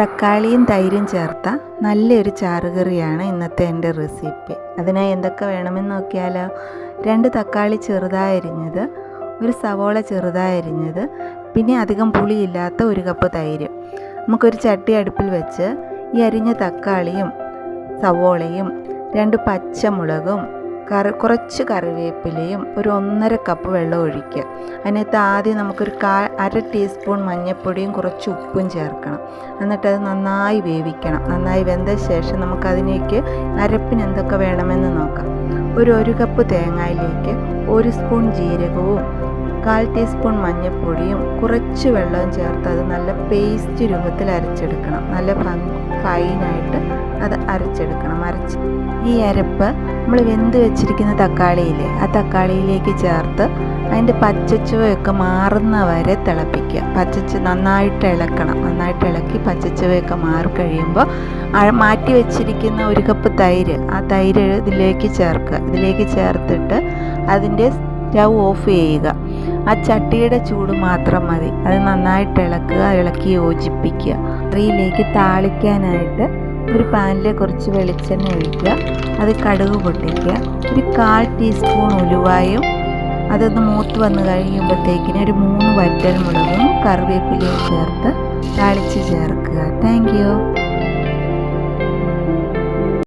തക്കാളിയും തൈരും ചേർത്ത നല്ലൊരു ചാറുകറിയാണ് ഇന്നത്തെ എന്റെ റെസിപ്പി. അതിനായി എന്തൊക്കെ വേണമെന്ന് നോക്കിയാലോ? രണ്ട് തക്കാളി ചെറുതായി അരിഞ്ഞത് ഒരു സവോള ചെറുതായി അരിഞ്ഞത് പിന്നെ അധികം പുളിയില്ലാത്ത ഒരു കപ്പ് തൈര്. നമുക്കൊരു ചട്ടി അടുപ്പിൽ വെച്ച് ഈ അരിഞ്ഞ തക്കാളിയും സവോളയും രണ്ട് പച്ചമുളകും കറി കുറച്ച് കറിവേപ്പിലയും ഒരു ഒന്നര കപ്പ് വെള്ളം ഒഴിക്കുക. അതിനകത്ത് ആദ്യം നമുക്കൊരു കാ അര ടീസ്പൂൺ മഞ്ഞൾപ്പൊടിയും കുറച്ച് ഉപ്പും ചേർക്കണം. എന്നിട്ടത് നന്നായി വേവിക്കണം. നന്നായി വെന്ത ശേഷം നമുക്കതിനേക്ക് അരപ്പിന് എന്തൊക്കെ വേണമെന്ന് നോക്കാം. ഒരു ഒരു കപ്പ് തേങ്ങയിലേക്ക് ഒരു സ്പൂൺ ജീരകവും കാൽ ടീസ്പൂൺ മഞ്ഞൾപ്പൊടിയും കുറച്ച് വെള്ളവും ചേർത്ത് അത് നല്ല പേസ്റ്റ് രൂപത്തിൽ അരച്ചെടുക്കണം. നല്ല ഫൈനായിട്ട് അത് അരച്ചെടുക്കണം അരച്ച്. ഈ അരപ്പ് നമ്മൾ വെന്ത് വെച്ചിരിക്കുന്ന തക്കാളിയില്ലേ ആ തക്കാളിയിലേക്ക് ചേർത്ത് അതിന്റെ പച്ചച്ചുവയൊക്കെ മാറുന്ന വരെ തിളപ്പിക്കുക. പച്ചച്ച് നന്നായിട്ട് ഇളക്കണം. നന്നായിട്ട് ഇളക്കി പച്ചച്ചുവയൊക്കെ മാറി കഴിയുമ്പോൾ മാറ്റി വെച്ചിരിക്കുന്ന ഒരു കപ്പ് തൈര് ആ തൈര് ഇതിലേക്ക് ചേർക്കുക. ഇതിലേക്ക് ചേർത്തിട്ട് അതിന്റെ സ്റ്റവ് ഓഫ് ചെയ്യുക. ആ ചട്ടിയുടെ ചൂട് മാത്രം മതി. അത് നന്നായിട്ട് ഇളക്കുക ഇളക്കി യോജിപ്പിക്കുക. കറിയിലേക്ക് താളിക്കാനായിട്ട് ഒരു പാനിൽ കുറച്ച് വെളിച്ചെണ്ണ ഒഴിക്കുക. അത് കടുക് പൊട്ടിക്കുക. ഒരു കാൽ ടീസ്പൂൺ ഉലുവായും അതൊന്ന് മൂത്ത് വന്ന് കഴിയുമ്പോഴത്തേക്കിന് ഒരു മൂന്ന് വറ്റൽ മുളകും കറിവേപ്പിലയും ചേർത്ത് താളിച്ച് ചേർക്കുക. താങ്ക്